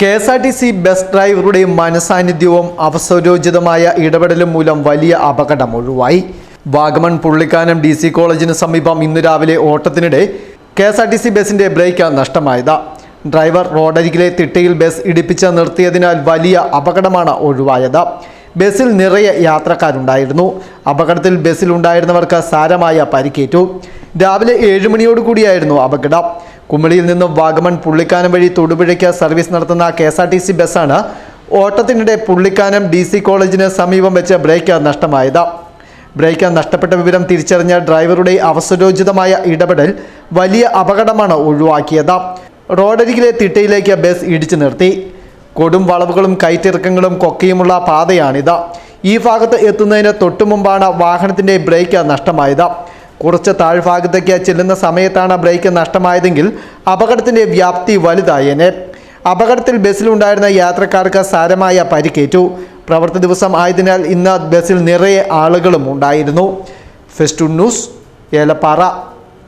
K S R T C bus ഡ്രൈവറുടെ മനസാന്നിധ്യവും അവസരോചിതമായ ഇടപെടലും മൂലം വലിയ അപകടം ഒഴിവായി. വാഗമൺ പുള്ളിക്കാനം ഡി സി കോളേജിന് സമീപം ഇന്ന് രാവിലെ ഓട്ടത്തിനിടെ K S R T C ബസിന്റെ ബ്രേക്ക് നഷ്ടമായത്. ഡ്രൈവർ റോഡരികിലെ തിട്ടയിൽ ബസ് ഇടിപ്പിച്ച് നിർത്തിയതിനാൽ വലിയ അപകടമാണ് ഒഴിവായത്. ബസ്സിൽ നിറയെ യാത്രക്കാരുണ്ടായിരുന്നു. അപകടത്തിൽ ബസ്സിലുണ്ടായിരുന്നവർക്ക് സാരമായ പരിക്കേറ്റു. രാവിലെ ഏഴ് മണിയോടുകൂടിയായിരുന്നു അപകടം. കുമളിയിൽ നിന്നും വാഗമൺ പുള്ളിക്കാനം വഴി തൊടുപുഴയ്ക്ക് സർവീസ് നടത്തുന്ന K S R T C ബസ്സാണ് ഓട്ടത്തിനിടെ പുള്ളിക്കാനം ഡി സി കോളേജിന് സമീപം വെച്ച് ബ്രേക്ക് നഷ്ടമായത്. ബ്രേക്ക് നഷ്ടപ്പെട്ട വിവരം തിരിച്ചറിഞ്ഞ ഡ്രൈവറുടെ അവസരോചിതമായ ഇടപെടൽ വലിയ അപകടമാണ് ഒഴിവാക്കിയത്. റോഡരികിലെ തിട്ടയിലേക്ക് ബസ് ഇടിച്ചു നിർത്തി. കൊടും വളവുകളും കയറ്റിറക്കങ്ങളും കൊക്കയുമുള്ള പാതയാണിത്. ഈ ഭാഗത്ത് എത്തുന്നതിന് തൊട്ടുമുമ്പാണ് വാഹനത്തിന്റെ ബ്രേക്ക് നഷ്ടമായത്. കുറച്ച് താഴ്ഭാഗത്തേക്ക് ചെല്ലുന്ന സമയത്താണ് ബ്രേക്ക് നഷ്ടമായതെങ്കിൽ അപകടത്തിന്റെ വ്യാപ്തി വലുതായേനെ അപകടത്തിൽ ബസ്സിലുണ്ടായിരുന്ന യാത്രക്കാർക്ക് സാരമായ പരിക്കേറ്റു. പ്രവർത്തി ദിവസം ആയതിനാൽ ഇന്ന് ബസ്സിൽ നിറയെ ആളുകളും ഉണ്ടായിരുന്നു. ഫെസ്റ്റു ന്യൂസ് ഏലപ്പാറ.